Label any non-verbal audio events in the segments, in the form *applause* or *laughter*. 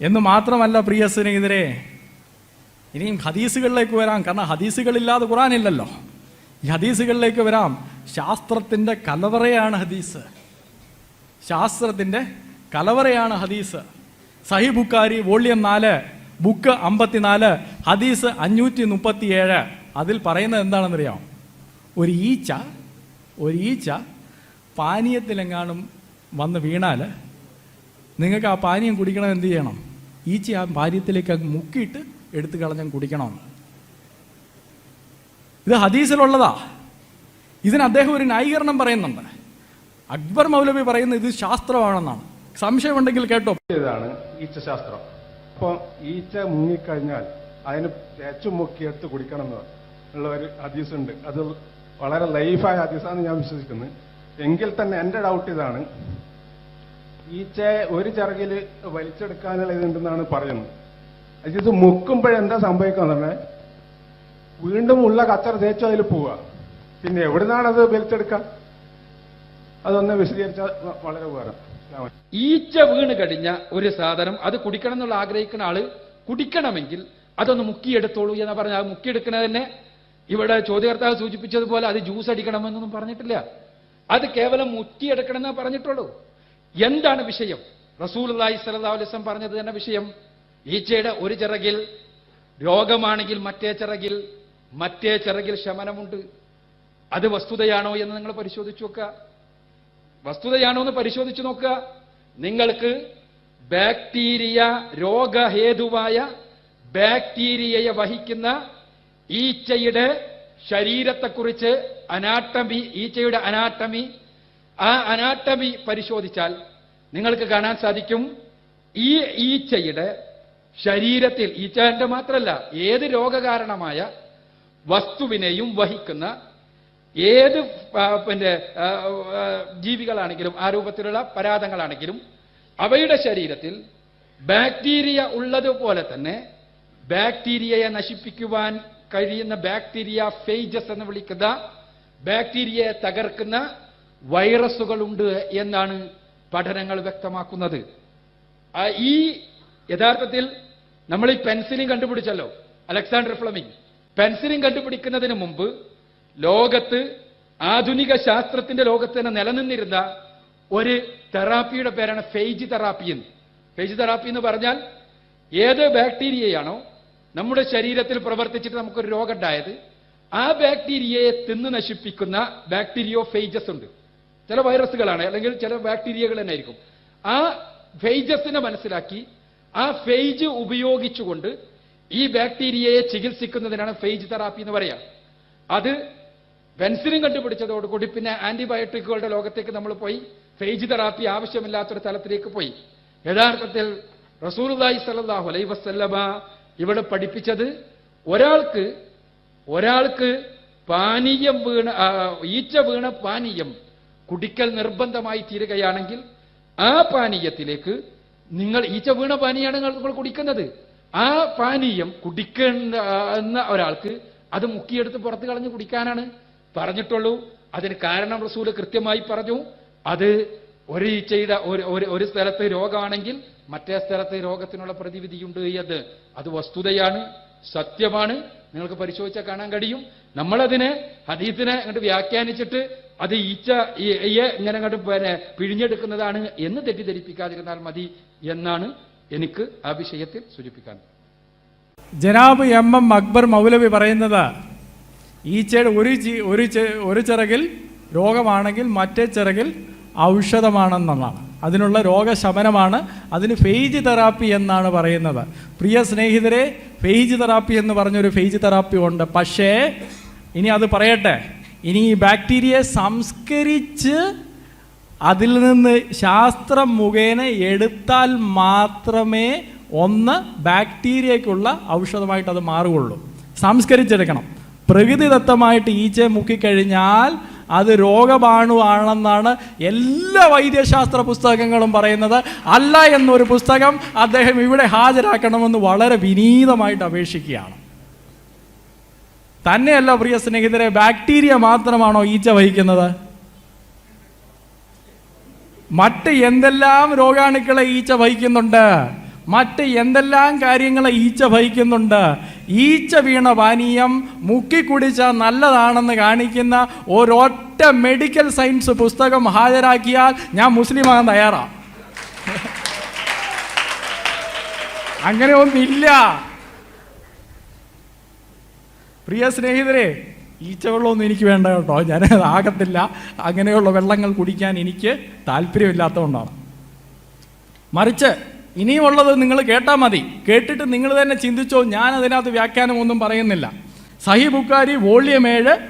എന്ന് മാത്രമല്ല പ്രിയ സ്നേഹിതരെ ഇനിയും ഹദീസുകളിലേക്ക് വരാം. കാരണം ഹദീസുകളില്ലാതെ ഖുറാനില്ലല്ലോ ഈ ഹദീസുകളിലേക്ക് വരാം. ശാസ്ത്രത്തിന്റെ കലവറയാണ് ഹദീസ്. ശാസ്ത്രത്തിന്റെ കലവറയാണ് ഹദീസ്. സഹി ബുക്കാരി വോള്യം നാല് ബുക്ക് അമ്പത്തിനാല് ഹദീസ് അഞ്ഞൂറ്റി മുപ്പത്തിയേഴ് അതിൽ പറയുന്നത് എന്താണെന്നറിയാം ഒരു ഈച്ച ഒരു ഈച്ച പാനീയത്തിലെങ്ങാനും വന്ന് വീണാൽ നിങ്ങൾക്ക് ആ പാനീയം കുടിക്കണം എന്ത് ചെയ്യണം? ഈച്ച ആ പാനീയത്തിലേക്ക് മുക്കിയിട്ട് എടുത്തു കളഞ്ഞ് കുടിക്കണം. ഇത് ഹദീസിലുള്ളതാ. ഇതിന് അദ്ദേഹം ഒരു ന്യായീകരണം പറയുന്നുണ്ട്. അക്ബർ മൗലവി പറയുന്നത് ഇത് ശാസ്ത്രമാണെന്നാണ്. സംശയമുണ്ടെങ്കിൽ കേട്ടോ. ഇതാണ് ഈച്ചശാസ്ത്രം അപ്പോൾ ഈച്ച മുങ്ങിക്കഴിഞ്ഞാൽ അതിന് തേച്ചു മുക്കിയെടുത്ത് കുടിക്കണം എന്ന് ഉള്ള ഒരു ഹദീസ് ഉണ്ട് അത് വളരെ ലൈഫായ ഹദീസാന്ന് ഞാൻ വിശ്വസിക്കുന്നത് എങ്കിൽ തന്നെ എന്റെ ഡൗട്ട് ഇതാണ്. ഈച്ചയെ ഒരു ചിറകിൽ വലിച്ചെടുക്കാനുള്ള ഇതുണ്ടെന്നാണ് പറയുന്നത്. ഇത് മുക്കുമ്പോഴെന്താ സംഭവിക്കുന്നത് വീണ്ടും ഉള്ള കച്ചറ തേച്ചു അതിൽ പോവുക. പിന്നെ എവിടുന്നാണ് അത് വലിച്ചെടുക്കുക? അതൊന്ന് വിശദീകരിച്ചാൽ വ- വളരെ ഉപകാരം. ഈച്ച വീണ് കഴിഞ്ഞ ഒരു സാധനം അത് കുടിക്കണം എന്നുള്ള ആഗ്രഹിക്കുന്ന ആൾ കുടിക്കണമെങ്കിൽ അതൊന്ന് മുക്കിയെടുത്തോളൂ എന്ന് പറഞ്ഞാൽ അത് മുക്കിയെടുക്കുന്നത് തന്നെ ഇവിടെ ചോദ്യകർത്താവ് സൂചിപ്പിച്ചതുപോലെ അത് ജ്യൂസ് അടിക്കണമെന്നൊന്നും പറഞ്ഞിട്ടില്ല. അത് കേവലം മുക്കിയെടുക്കണമെന്ന് പറഞ്ഞിട്ടുള്ളൂ. എന്താണ് വിഷയം? റസൂൽ അള്ളാഹി സല്ലാ വസല്ലം പറഞ്ഞത് തന്നെ വിഷയം. ഈച്ചയുടെ ഒരു ചിറകിൽ രോഗമാണെങ്കിൽ മറ്റേ ചിറകിൽ മറ്റേ ചിറകിൽ ശമനമുണ്ട്. അത് വസ്തുതയാണോ എന്ന് നിങ്ങൾ പരിശോധിച്ചു നോക്കുക. വസ്തുതയാണോ എന്ന് പരിശോധിച്ചു നോക്കുക. നിങ്ങൾക്ക് ബാക്ടീരിയ രോഗഹേതുവായ ബാക്ടീരിയയെ വഹിക്കുന്ന ഈച്ചയുടെ ശരീരത്തെക്കുറിച്ച് അനാട്ടമി ഈച്ചയുടെ അനാട്ടമി ആ അനാട്ടമി പരിശോധിച്ചാൽ നിങ്ങൾക്ക് കാണാൻ സാധിക്കും ഈ ഈച്ചയുടെ ശരീരത്തിൽ ഈച്ചന്റെ മാത്രമല്ല ഏത് രോഗകാരണമായ വസ്തുവിനെയും വഹിക്കുന്ന ഏത് പിന്നെ ജീവികളാണെങ്കിലും ആ രൂപത്തിലുള്ള പരാതങ്ങളാണെങ്കിലും അവയുടെ ശരീരത്തിൽ ബാക്ടീരിയ ഉള്ളതുപോലെ തന്നെ ബാക്ടീരിയയെ നശിപ്പിക്കുവാൻ കഴിയുന്ന ബാക്ടീരിയ ഫെയ്ജസ് എന്ന് വിളിക്കുന്ന ബാക്ടീരിയയെ തകർക്കുന്ന വൈറസുകളുണ്ട് എന്നാണ് പഠനങ്ങൾ വ്യക്തമാക്കുന്നത്. ഈ യഥാർത്ഥത്തിൽ നമ്മൾ ഈ പെൻസിലിൻ കണ്ടുപിടിച്ചല്ലോ അലക്സാണ്ടർ ഫ്ലമിംഗ്. പെൻസിലിൻ കണ്ടുപിടിക്കുന്നതിന് മുമ്പ് ലോകത്ത് ആധുനിക ശാസ്ത്രത്തിന്റെ ലോകത്ത് തന്നെ നിലനിന്നിരുന്ന ഒരു തെറാപ്പിയുടെ പേരാണ് ഫെയ്ജ് തെറാപ്പി എന്ന്. ഫെയ്ജ് തെറാപ്പി എന്ന് പറഞ്ഞാൽ ഏത് ബാക്ടീരിയയാണോ നമ്മുടെ ശരീരത്തിൽ പ്രവർത്തിച്ചിട്ട് നമുക്കൊരു രോഗം ഉണ്ടായത് ആ ബാക്ടീരിയയെ തിന്ന് നശിപ്പിക്കുന്ന ബാക്ടീരിയോ ഫെയ്ജസ് ഉണ്ട്. ചില വൈറസുകളാണ് അല്ലെങ്കിൽ ചില ബാക്ടീരിയകൾ തന്നെ ആയിരിക്കും ആ ഫെയ്ജസിനെ മനസ്സിലാക്കി ആ ഫെയ്ജ് ഉപയോഗിച്ചുകൊണ്ട് ഈ ബാക്ടീരിയയെ ചികിത്സിക്കുന്നതിനാണ് ഫെയ്ജ് തെറാപ്പി എന്ന് പറയാം. അത് ബെൻസിനും കണ്ടുപിടിച്ചതോടുകൂടി പിന്നെ ആന്റിബയോട്ടിക്കുകളുടെ ലോകത്തേക്ക് നമ്മൾ പോയി ഫെയ്ജ് തെറാപ്പി ആവശ്യമില്ലാത്തൊരു തലത്തിലേക്ക് പോയി. യഥാർത്ഥത്തിൽ റസൂലുള്ളാഹി സ്വല്ലല്ലാഹു അലൈ വസല്ലമ ഇവിടെ പഠിപ്പിച്ചത് ഒരാൾക്ക് ഒരാൾക്ക് പാനീയം വീണ ഈച്ച വീണ പാനീയം കുടിക്കൽ നിർബന്ധമായി തീരുകയാണെങ്കിൽ ആ പാനീയത്തിലേക്ക് നിങ്ങൾ ഈച്ച വീണ പാനീയാണ് നിങ്ങൾ കുടിക്കുന്നത്. ആ പാനീയം കുടിക്കുന്ന എന്ന ഒരാൾക്ക് അത് മുക്കിയെടുത്ത് പുറത്ത് കളഞ്ഞ് കുടിക്കാനാണ്. പറഞ്ഞിട്ടുള്ളൂ. അതിന് കാരണം റസൂൽ കൃത്യമായി പറഞ്ഞു. അത് ഒരു ഈച്ചയുടെ ഒരു- ഒരു സ്ഥലത്ത് രോഗമാണെങ്കിൽ മറ്റേ സ്ഥലത്ത് രോഗത്തിനുള്ള പ്രതിവിധിയുണ്ട് എന്ന്. അത് വസ്തുതയാണ്. സത്യമാണ്. നിങ്ങൾക്ക് പരിശോധിച്ചാൽ കാണാൻ കഴിയും. നമ്മളതിനെ ഹദീത്തിനെ അങ്ങോട്ട് വ്യാഖ്യാനിച്ചിട്ട് അത് ഈച്ച ഇങ്ങനെ അങ്ങോട്ട് പിന്നെ പിഴിഞ്ഞെടുക്കുന്നതാണ് എന്ന് തെറ്റിദ്ധരിപ്പിക്കാതിരുന്നാൽ മതി എന്നാണ് എനിക്ക് ആ വിഷയത്തിൽ സൂചിപ്പിക്കാൻ. ജനാബ് എം എം അക്ബർ മൗലവി പറയുന്നത് ഈച്ചയുടെ ഒരു ഒരു ഒരു ചിറകിൽ രോഗമാണെങ്കിൽ മറ്റേ ചിറകിൽ ഔഷധമാണെന്നാണ് അതിനുള്ള രോഗശമനമാണ് അതിന് ഫെയ്ജ് തെറാപ്പി എന്നാണ് പറയുന്നത്. പ്രിയ സ്നേഹിതരെ ഫെയ്ജ് തെറാപ്പി എന്ന് പറഞ്ഞൊരു ഫെയ്ജ് തെറാപ്പി ഉണ്ട്. പക്ഷേ ഇനി അത് പറയട്ടെ. ഇനി ഈ ബാക്ടീരിയയെ സംസ്കരിച്ച് അതിൽ നിന്ന് ശാസ്ത്രം മുഖേന എടുത്താൽ മാത്രമേ ഒന്ന് ബാക്ടീരിയക്കുള്ള ഔഷധമായിട്ട് അത് മാറുകയുള്ളൂ. സംസ്കരിച്ചെടുക്കണം. പ്രകൃതിദത്തമായിട്ട് ഈച്ചയെ മുക്കിക്കഴിഞ്ഞാൽ അത് രോഗബാണുവാണെന്നാണ് എല്ലാ വൈദ്യശാസ്ത്ര പുസ്തകങ്ങളും പറയുന്നത്. അല്ല എന്നൊരു പുസ്തകം അദ്ദേഹം ഇവിടെ ഹാജരാക്കണമെന്ന് വളരെ വിനീതമായിട്ട് അപേക്ഷിക്കുകയാണ്. തന്നെയല്ല പ്രിയ സ്നേഹിതരെ ബാക്ടീരിയ മാത്രമാണോ ഈച്ച വഹിക്കുന്നത്? മറ്റ് എന്തെല്ലാം രോഗാണുക്കളെ ഈച്ച വഹിക്കുന്നുണ്ട്? മറ്റ് എന്തെല്ലാം കാര്യങ്ങളെ ഈച്ച വഹിക്കുന്നുണ്ട്? ഈച്ച വീണ പാനീയം മുക്കി കുടിച്ച നല്ലതാണെന്ന് കാണിക്കുന്ന ഒരൊറ്റ മെഡിക്കൽ സയൻസ് പുസ്തകം ഹാജരാക്കിയാൽ ഞാൻ മുസ്ലിമാകാൻ തയ്യാറാണ് *laughs* അങ്ങനെ ഒന്നില്ല പ്രിയ സ്നേഹിതരെ ഈച്ചവെള്ളമൊന്നും എനിക്ക് വേണ്ട കേട്ടോ. ഞാൻ ആകത്തില്ല. അങ്ങനെയുള്ള വെള്ളങ്ങൾ കുടിക്കാൻ എനിക്ക് താല്പര്യമില്ലാത്തതുകൊണ്ടാണ്. മറിച്ച് ഇനിയുമുള്ളത് നിങ്ങൾ കേട്ടാൽ മതി. കേട്ടിട്ട് നിങ്ങൾ തന്നെ ചിന്തിച്ചോ ഞാൻ അതിനകത്ത് വ്യാഖ്യാനം ഒന്നും പറയുന്നില്ല. സഹി ബുക്കാരി വോള്യം ഏഴ്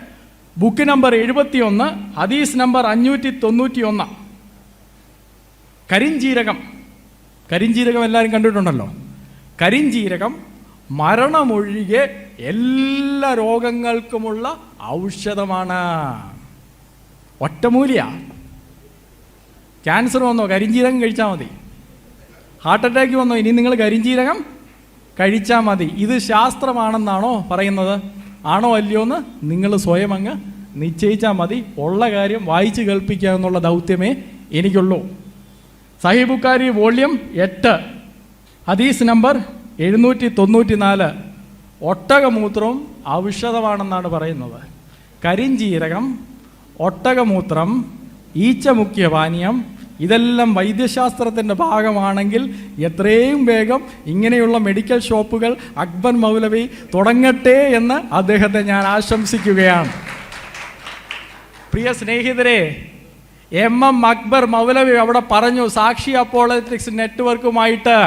ബുക്ക് നമ്പർ എഴുപത്തി ഒന്ന് ഹദീസ് നമ്പർ അഞ്ഞൂറ്റി തൊണ്ണൂറ്റി ഒന്ന് കരിഞ്ചീരകം. കരിഞ്ചീരകം എല്ലാവരും കണ്ടിട്ടുണ്ടല്ലോ. കരിഞ്ചീരകം മരണമൊഴികെ എല്ലാ രോഗങ്ങൾക്കുമുള്ള ഔഷധമാണ്. ഒറ്റമൂലിയ. ക്യാൻസർ വന്നോ കരിഞ്ചീരകം കഴിച്ചാൽ മതി. ഹാർട്ട് അറ്റാക്ക് വന്നോ ഇനി നിങ്ങൾ കരിഞ്ചീരകം കഴിച്ചാൽ മതി. ഇത് ശാസ്ത്രമാണെന്നാണോ പറയുന്നത്? ആണോ അല്ലയോ എന്ന് നിങ്ങൾ സ്വയം അങ്ങ് നിശ്ചയിച്ചാൽ മതി. ഉള്ള കാര്യം വായിച്ച് കേൾപ്പിക്കുക എന്നുള്ള ദൗത്യമേ എനിക്കുള്ളൂ. സഹിബുക്കാരി വോള്യം എട്ട്. ഹദീസ് നമ്പർ എഴുന്നൂറ്റി തൊണ്ണൂറ്റി നാല് ഒട്ടകമൂത്രവും ഔഷധമാണെന്നാണ് പറയുന്നത്. കരിഞ്ചീരകം ഒട്ടകമൂത്രം ഈച്ചമുക്കിയ പാനീയം ഇതെല്ലാം വൈദ്യശാസ്ത്രത്തിന്റെ ഭാഗമാണെങ്കിൽ എത്രയും വേഗം ഇങ്ങനെയുള്ള മെഡിക്കൽ ഷോപ്പുകൾ അക്ബർ മൗലവി തുടങ്ങട്ടെ എന്ന് അദ്ദേഹത്തെ ഞാൻ ആശംസിക്കുകയാണ്. പ്രിയ സ്നേഹിതരെ എം എം അക്ബർ മൗലവി അവിടെ പറഞ്ഞു സാക്ഷി അപ്പോളറ്റിക്സ് നെറ്റ്വർക്കുമായിട്ട്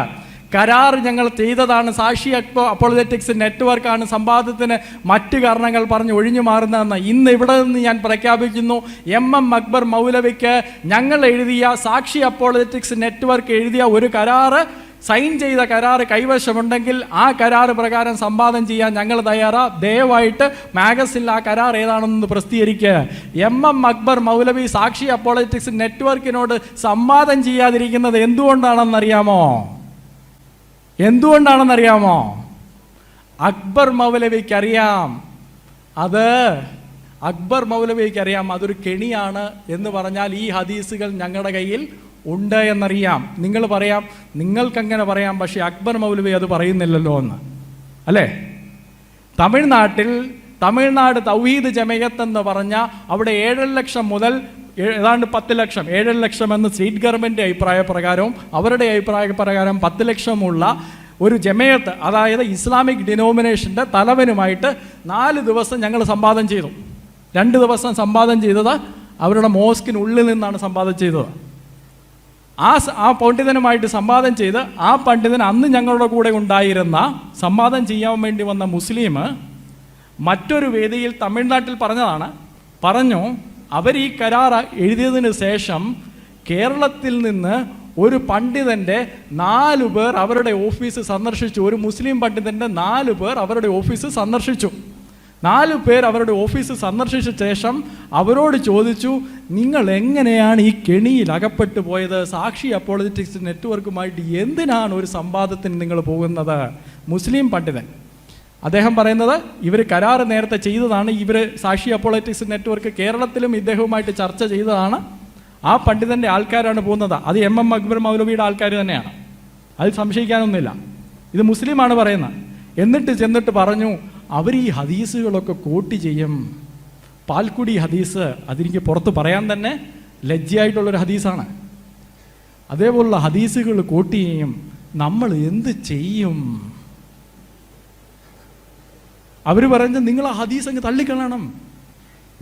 കരാർ ഞങ്ങൾ ചെയ്തതാണ്. സാക്ഷി അപ്പോ അപ്പോളജറ്റിക്സ് നെറ്റ്വർക്കാണ് സമ്പാദ്യത്തിന് മറ്റു കാരണങ്ങൾ പറഞ്ഞ് ഒഴിഞ്ഞു മാറുന്നതെന്ന്. ഇന്ന് ഇവിടെ നിന്ന് ഞാൻ പ്രഖ്യാപിക്കുന്നു എം എം അക്ബർ മൗലവിക്ക് ഞങ്ങൾ എഴുതിയ സാക്ഷി അപ്പോളജറ്റിക്സ് നെറ്റ്വർക്ക് എഴുതിയ ഒരു കരാറ് സൈൻ ചെയ്ത കരാറ് കൈവശമുണ്ടെങ്കിൽ ആ കരാറ് പ്രകാരം സമ്പാദം ചെയ്യാൻ ഞങ്ങൾ തയ്യാറാ. ദയവായിട്ട് മാഗസിനിൽ ആ കരാർ ഏതാണെന്ന് പ്രസിദ്ധീകരിക്കുക എം എം അക്ബർ മൗലവി സാക്ഷി അപ്പോളറ്റിക്സ് നെറ്റ്വർക്കിനോട് സംവാദം ചെയ്യാതിരിക്കുന്നത് എന്തുകൊണ്ടാണെന്നറിയാമോ? എന്തുകൊണ്ടാണെന്നറിയാമോ? അക്ബർ മൗലവിക്ക് അറിയാം അത് അക്ബർ മൗലവിക്ക് അറിയാം അതൊരു കെണിയാണ് എന്ന് പറഞ്ഞാൽ ഈ ഹദീസുകൾ ഞങ്ങളുടെ കയ്യിൽ ഉണ്ട് എന്നറിയാം. നിങ്ങൾ പറയാം നിങ്ങൾക്കങ്ങനെ പറയാം പക്ഷേ അക്ബർ മൗലവി അത് പറയുന്നില്ലല്ലോ എന്ന്. അല്ലേ? തമിഴ്നാട്ടിൽ തമിഴ്നാട് തൗഹീദ് ജമയത്ത് എന്ന് പറഞ്ഞ അവിടെ ഏഴര ലക്ഷം മുതൽ ഏതാണ്ട് പത്ത് ലക്ഷം ഏഴര ലക്ഷം എന്ന് സ്റ്റേറ്റ് ഗവൺമെന്റ് അഭിപ്രായ പ്രകാരവും അവരുടെ അഭിപ്രായ പ്രകാരം പത്ത് ലക്ഷമുള്ള ഒരു ജമയത്ത് അതായത് ഇസ്ലാമിക് ഡിനോമിനേഷന്റെ തലവനുമായിട്ട് നാല് ദിവസം ഞങ്ങൾ സമ്പാദം ചെയ്തു. രണ്ട് ദിവസം സമ്പാദം ചെയ്തത് അവരുടെ മോസ്കിനുള്ളിൽ നിന്നാണ് സമ്പാദം ചെയ്തത്. ആ ആ പണ്ഡിതനുമായിട്ട് സംവാദം ചെയ്ത് ആ പണ്ഡിതൻ അന്ന് ഞങ്ങളുടെ കൂടെ ഉണ്ടായിരുന്ന സംവാദം ചെയ്യാൻ വേണ്ടി വന്ന മുസ്ലിം മറ്റൊരു വേദിയിൽ തമിഴ്നാട്ടിൽ പറഞ്ഞതാണ് പറഞ്ഞു അവർ ഈ കരാർ എഴുതിയതിന് ശേഷം കേരളത്തിൽ നിന്ന് ഒരു പണ്ഡിതന്റെ നാലു പേർ അവരുടെ ഓഫീസ് സന്ദർശിച്ചു. ഒരു മുസ്ലിം പണ്ഡിതന്റെ നാലു പേർ അവരുടെ ഓഫീസ് സന്ദർശിച്ചു. നാലു പേർ അവരുടെ ഓഫീസ് സന്ദർശിച്ച ശേഷം അവരോട് ചോദിച്ചു നിങ്ങൾ എങ്ങനെയാണ് ഈ കെണിയിൽ അകപ്പെട്ടു പോയത്? സാക്ഷി അപ്പോളജിറ്റിക്സ് നെറ്റ്വർക്കുമായിട്ട് എന്തിനാണ് ഒരു സംവാദത്തിന് നിങ്ങൾ പോകുന്നത്? മുസ്ലിം പണ്ഡിതൻ അദ്ദേഹം പറയുന്നത് ഇവർ കരാർ നേരത്തെ ചെയ്തതാണ്. ഇവർ സാക്ഷി അപ്പോളറ്റിക്സ് നെറ്റ്വർക്ക് കേരളത്തിലും ഇദ്ദേഹവുമായിട്ട് ചർച്ച ചെയ്തതാണ്. ആ പണ്ഡിതന്റെ ആൾക്കാരാണ് പോകുന്നത്. അത് എം എം അക്ബർ മൗലവിയുടെ ആൾക്കാർ തന്നെയാണ്. അതിൽ സംശയിക്കാനൊന്നുമില്ല. ഇത് മുസ്ലിമാണ് പറയുന്നത്. എന്നിട്ട് ചെന്നിട്ട് പറഞ്ഞു അവർ ഈ ഹദീസുകളൊക്കെ കോട്ട് ചെയ്യും. പാൽക്കുടി ഹദീസ് അതെനിക്ക് പുറത്ത് പറയാൻ തന്നെ ലജ്ജയായിട്ടുള്ളൊരു ഹദീസാണ്. അതേപോലുള്ള ഹദീസുകൾ കോട്ട് ചെയ്യും. നമ്മൾ എന്ത് ചെയ്യും? അവർ പറഞ്ഞ് നിങ്ങൾ ആ ഹദീസ് അങ്ങ് തള്ളിക്കളയണം.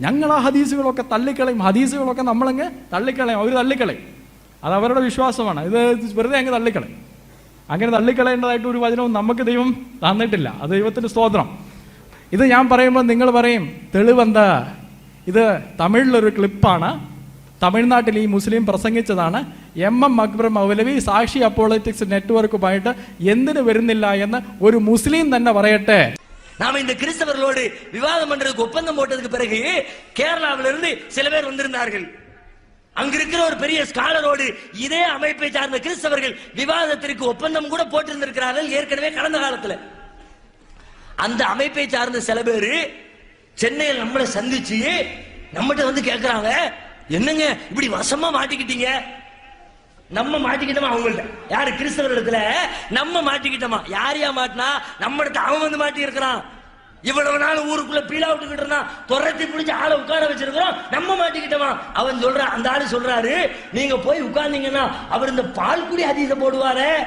ഞങ്ങൾ ആ ഹദീസുകളൊക്കെ തള്ളിക്കളയും. ഹദീസുകളൊക്കെ നമ്മളങ്ങ് തള്ളിക്കളയും. അവർ തള്ളിക്കളയും. അത് അവരുടെ വിശ്വാസമാണ്. ഇത് വെറുതെ അങ്ങ് തള്ളിക്കളയും. അങ്ങനെ തള്ളിക്കളയേണ്ടതായിട്ട് ഒരു വചനവും നമുക്ക് ദൈവം തന്നിട്ടില്ല. അത് ദൈവത്തിന്റെ സ്തോത്രം. ഇത് ഞാൻ പറയുമ്പോൾ നിങ്ങൾ പറയും തെളിവെന്താ? ഇത് തമിഴിലൊരു ക്ലിപ്പാണ്. തമിഴ്നാട്ടിൽ ഈ മുസ്ലിം പ്രസംഗിച്ചതാണ്. എം എം അക്ബർ മൗലവി സാക്ഷി അപ്പോളിറ്റിക്സ് നെറ്റ്വർക്കുമായിട്ട് എന്തിനു വരുന്നില്ല എന്ന് ഒരു മുസ്ലിം തന്നെ പറയട്ടെ. நாம இந்த கிறிஸ்தவர்களோடு விவாதம் பண்றதுக்கு ஒப்பந்தம் போட்டதுக்கு பிறகு கேரளாவில இருந்து சில பேர் வந்திருந்தார்கள். அங்க இருக்கிற ஒரு பெரிய ஸ்காலரோடு இதே அமைப்பை சார்ந்த கிறிஸ்தவர்கள் விவாதத்திற்கு ஒப்பந்தம் கூட போட்டிருந்திருக்கிறார்கள் ஏற்கனவே கடந்த காலத்துல. அந்த அமைப்பை சார்ந்த சில பேரு சென்னையில் நம்மளை சந்திச்சு நம்மகிட்ட வந்து கேட்கிறாங்க என்னங்க இப்படி வசமா மாட்டிக்கிட்டீங்க? நம்ம மாட்டிக்கிட்டோமா அவங்கள்ட்ட? யாரு கிறிஸ்தவர் இடத்துல? நம்ம மாட்டிக்கிட்டோமா? யார் யா மாட்டினா? நம்ம இடத்துல அவன் வந்து மாட்டி இருக்கிறான். இவ்வளவு நாள் ஊருக்குள்ள பீலா விட்டுக்கிட்டு இருந்தான். துரத்தி பிடிச்சி ஆளை உட்கார வச்சிருக்கிறோம். நம்ம மாட்டிக்கிட்டோமா? அவன் சொல்றான் அந்த ஆளு சொல்றாரு நீங்க போய் உட்கார்ந்தீங்கன்னா அவர் இந்த பால்குடி அதிக போடுவாரு.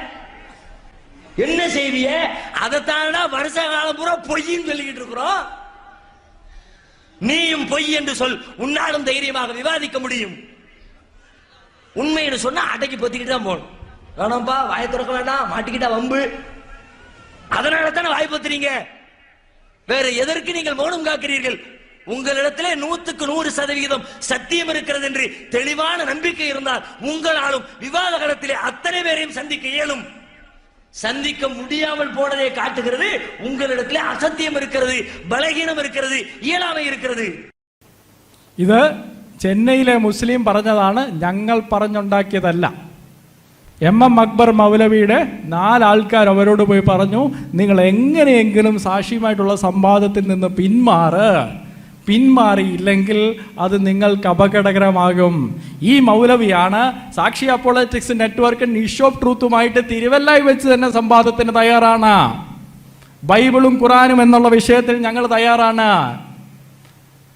என்ன செய்விய? அதைத்தானடா வருஷ காலம் பூரா பொய்ன்னு சொல்லிக்கிட்டு இருக்கிறோம். நீயும் பொய் என்று சொல். உன்னாலும் தைரியமாக விவாதிக்க முடியும். உண்மைன்னு சொன்னா அடக்கி பத்திக்கிட்டு தான் போகணும். வேணாம்ப்பா வாய திறக்க வேண்டாம் மாட்டிக்கிட்டா வம்பு. அதனால தானே வாய் பொத்துறீங்க. வேற எதற்கு நீங்கள் மௌனம் காக்கிறீர்கள்? உங்களிடத்திலே நூத்துக்கு நூறு சதவிகிதம் சத்தியம் இருக்கிறது என்று தெளிவான நம்பிக்கை இருந்தால் உங்களாலும் விவாத காலத்திலே அத்தனை பேரையும் சந்திக்க இயலும். சந்திக்க முடியாமல் போனதை காட்டுகிறது. உங்களிடத்தில் அசத்தியம் இருக்கிறது பலகீனம் இருக்கிறது இயலாமை இருக்கிறது. ഇത് ചെന്നൈയിലെ മുസ്ലിം പറഞ്ഞതാണ് ഞങ്ങൾ പറഞ്ഞുണ്ടാക്കിയതല്ല. എം എം അക്ബർ മൗലവിയുടെ നാലാൾക്കാർ അവരോട് പോയി പറഞ്ഞു നിങ്ങൾ എങ്ങനെയെങ്കിലും സാക്ഷിയുമായിട്ടുള്ള സംവാദത്തിൽ നിന്ന് പിന്മാറ്. പിന്മാറിയില്ലെങ്കിൽ അത് നിങ്ങൾക്ക് അപകടകരമാകും. ഈ മൗലവിയാണ് സാക്ഷി അപ്പോളറ്റിക്സ് നെറ്റ്വർക്ക് നിഷ് ഓഫ് ട്രൂത്തുമായിട്ട് തിരുവല്ലായി വെച്ച് തന്നെ സംവാദത്തിന് തയ്യാറാണ്. ബൈബിളും ഖുറാനും എന്നുള്ള വിഷയത്തിൽ ഞങ്ങൾ തയ്യാറാണ്.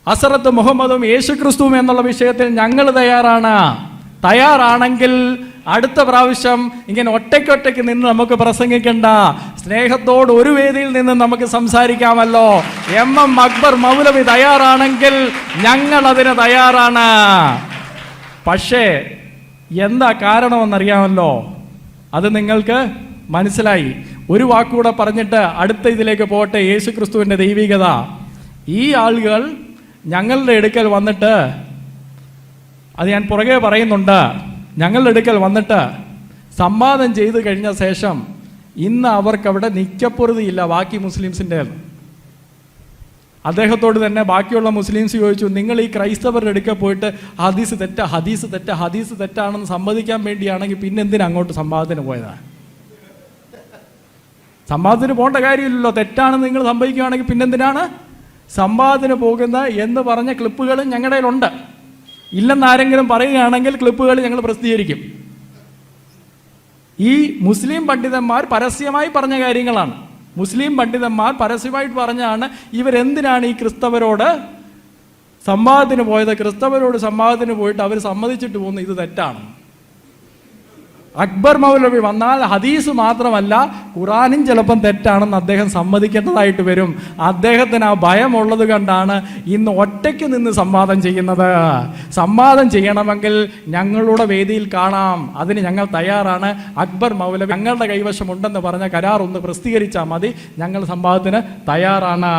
അസറത്ത് മുഹമ്മദും യേശുക്രിസ്തുവും എന്നുള്ള വിഷയത്തിൽ ഞങ്ങൾ തയ്യാറാണ്. തയ്യാറാണെങ്കിൽ അടുത്ത പ്രാവശ്യം ഇങ്ങനെ ഒറ്റയ്ക്കൊറ്റയ്ക്ക് നിന്ന് നമുക്ക് പ്രസംഗിക്കണ്ട. സ്നേഹത്തോട് ഒരു വേദിയിൽ നിന്ന് നമുക്ക് സംസാരിക്കാമല്ലോ. എം എം അക്ബർ മൗലവി തയ്യാറാണെങ്കിൽ ഞങ്ങൾ അതിന് തയ്യാറാണ്. പക്ഷേ എന്താ കാരണമെന്നറിയാമല്ലോ? അത് നിങ്ങൾക്ക് മനസ്സിലായി. ഒരു വാക്കുകൂടെ പറഞ്ഞിട്ട് അടുത്ത ഇതിലേക്ക് പോട്ടെ യേശു ക്രിസ്തുവിന്റെ ദൈവികത. ഈ ആളുകൾ ഞങ്ങളുടെ എടുക്കൽ വന്നിട്ട് അത് ഞാൻ പുറകെ പറയുന്നുണ്ട്. ഞങ്ങളുടെ എടുക്കൽ വന്നിട്ട് സംവാദം ചെയ്തു കഴിഞ്ഞ ശേഷം ഇന്ന് അവർക്ക് അവിടെ നിക്കപ്പൊറുതിയില്ല ബാക്കി മുസ്ലിംസിന്റെ അദ്ദേഹത്തോട് തന്നെ ബാക്കിയുള്ള മുസ്ലിംസ് ചോദിച്ചു നിങ്ങൾ ഈ ക്രൈസ്തവരുടെ അടുക്കൽ പോയിട്ട് ഹദീസ് തെറ്റ ഹദീസ് തെറ്റ ഹദീസ് തെറ്റാണെന്ന് സമ്മതിക്കാൻ വേണ്ടിയാണെങ്കിൽ പിന്നെ എന്തിനാ അങ്ങോട്ട് സംവാദത്തിന് പോയതാണ് സംവാദത്തിന് പോകേണ്ട കാര്യമില്ലല്ലോ. തെറ്റാണെന്ന് നിങ്ങൾ സംഭവിക്കുകയാണെങ്കിൽ പിന്നെന്തിനാണ് സംവാദത്തിന് പോകുന്ന എന്ന് പറഞ്ഞ ക്ലിപ്പുകൾ ഞങ്ങളുടെ ഉണ്ട് ഇല്ലെന്നാരെങ്കിലും പറയുകയാണെങ്കിൽ ക്ലിപ്പുകൾ ഞങ്ങൾ പ്രസിദ്ധീകരിക്കും. ഈ മുസ്ലിം പണ്ഡിതന്മാർ പരസ്യമായി പറഞ്ഞ കാര്യങ്ങളാണ്. മുസ്ലിം പണ്ഡിതന്മാർ പരസ്യമായിട്ട് പറഞ്ഞാണ് ഇവരെന്തിനാണ് ഈ ക്രിസ്തവരോട് സംവാദത്തിന് പോയത്? ക്രിസ്തവരോട് സംവാദത്തിന് പോയിട്ട് അവർ സമ്മതിച്ചിട്ട് പോകുന്നത് ഇത് തെറ്റാണ്. അക്ബർ മൗലവി വന്നാൽ ഹദീസ് മാത്രമല്ല ഖുറാനും ചിലപ്പം തെറ്റാണെന്ന് അദ്ദേഹം സമ്മതിക്കേണ്ടതായിട്ട് വരും. അദ്ദേഹത്തിന് ആ ഭയമുള്ളത് കണ്ടാണ് ഇന്ന് ഒറ്റയ്ക്ക് നിന്ന് സംവാദം ചെയ്യുന്നത്. സംവാദം ചെയ്യണമെങ്കിൽ ഞങ്ങളുടെ വേദിയിൽ കാണാം. അതിന് ഞങ്ങൾ തയ്യാറാണ്. അക്ബർ മൗലവി ഞങ്ങളുടെ കൈവശമുണ്ടെന്ന് പറഞ്ഞ കരാർ ഒന്ന് പ്രസിദ്ധീകരിച്ചാൽ മതി. ഞങ്ങൾ സംവാദത്തിന് തയ്യാറാണ്.